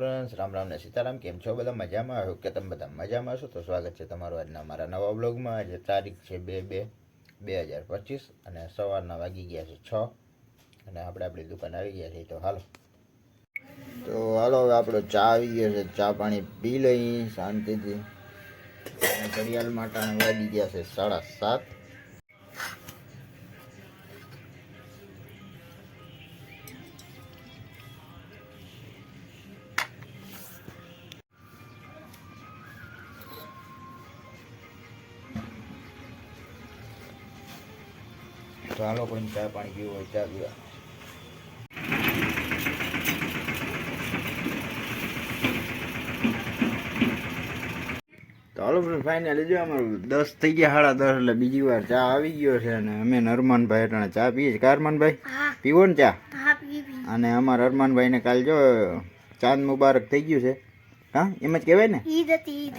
રામ રામ ને સીતારામ. કેમ છો બધા? મજામાં? આવ્યો કે તમે બધા મજામાં છો તો સ્વાગત છે તમારું આજના મારા નવા બ્લોગમાં આજે તારીખ છે બે બે બે હજાર પચીસ અને સવારના વાગી ગયા છે છ. અને આપણે આપણી દુકાન આવી ગયા છીએ. તો હાલો. તો હાલો, હવે આપણો ચા આવી ગયો છે. ચા પાણી પી લઈ. શાંતિથી. ઘડિયાળ માટે વાગી ગયા છે સાડા સાત. તો કોઈ ચા પાણી પીવું હોય ચા પીવા. તો હાલો ફ્રેન્ડ ફાઇનલી જો અમારું દસ થઈ ગયા સાડા દસ એટલે બીજી વાર ચા આવી ગયો છે અને અમે ને એટલે ચા પીએ છીએ. કા અરમાનભાઈ પીવો ને ચા? અને અમારા અરમાનભાઈને કાલ જો ચાંદ મુબારક થઈ ગયું છે. હા એમ જ કહેવાય ને?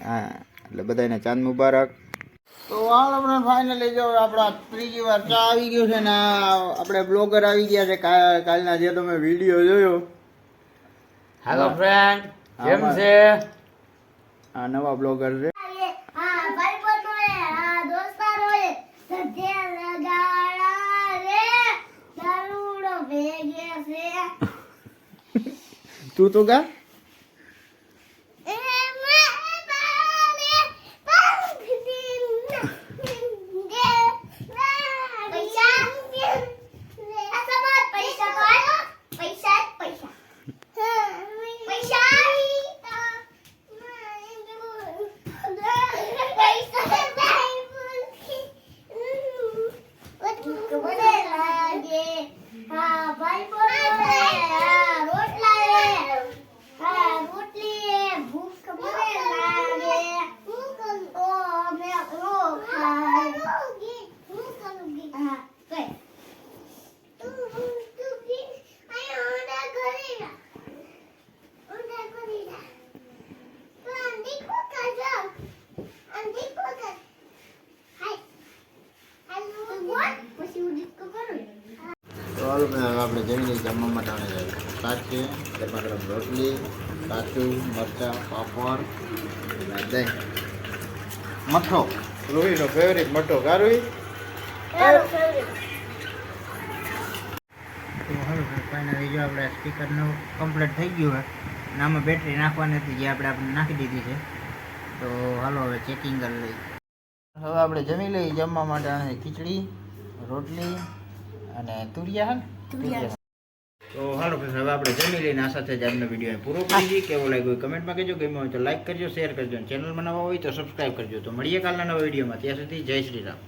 હા એટલે બધાને ચાંદ મુબારક. તો હાલ આપણે ફાઇનલી જો આપણા ત્રીજી વાર ચા આવી ગયો છે ને આપણે બ્લોગર આવી ગયા છે કાલના જે તમે વીડિયો જોયો. હેલો ફ્રેન્ડ કેમ છે? આ નવા બ્લોગર છે. તું તો બંધો Give તો હાલો ભાઈ હવે આપણે જમી લઈએ જમવા માટે શાક છે ગરમા રોટલી કાચું મરચાં પાપડ દહીં. મઠો. રોહીનો ફેવરિટ મઠો હાલો ફાઇનલી જો આપણે સ્પીકરનું કમ્પ્લીટ થઈ ગયું હોય અને આમાં બેટરી નાખવાની હતી જે આપણે આપણે નાખી દીધી છે. તો હાલો હવે ચેકિંગ કરી લઈએ. હવે આપણે જમી લઈએ જમવા માટે ખીચડી રોટલી અને તુરિયા હા તુરિયા. તો હાલો friends, હવે આપણે જમી લઈને આ સાથે જ આજનો વીડિયો પૂરો કરી દઈએ કેવો લાગ્યો કમેન્ટમાં કહેજો ગમ્યો હોય તો લાઈક કરજો શેર કરજો. અને ચેનલમાં હોય તો સબસ્ક્રાઈબ કરજો. તો મળીએ કાલના નવા વિડીયોમાં ત્યાં સુધી જય શ્રી રામ.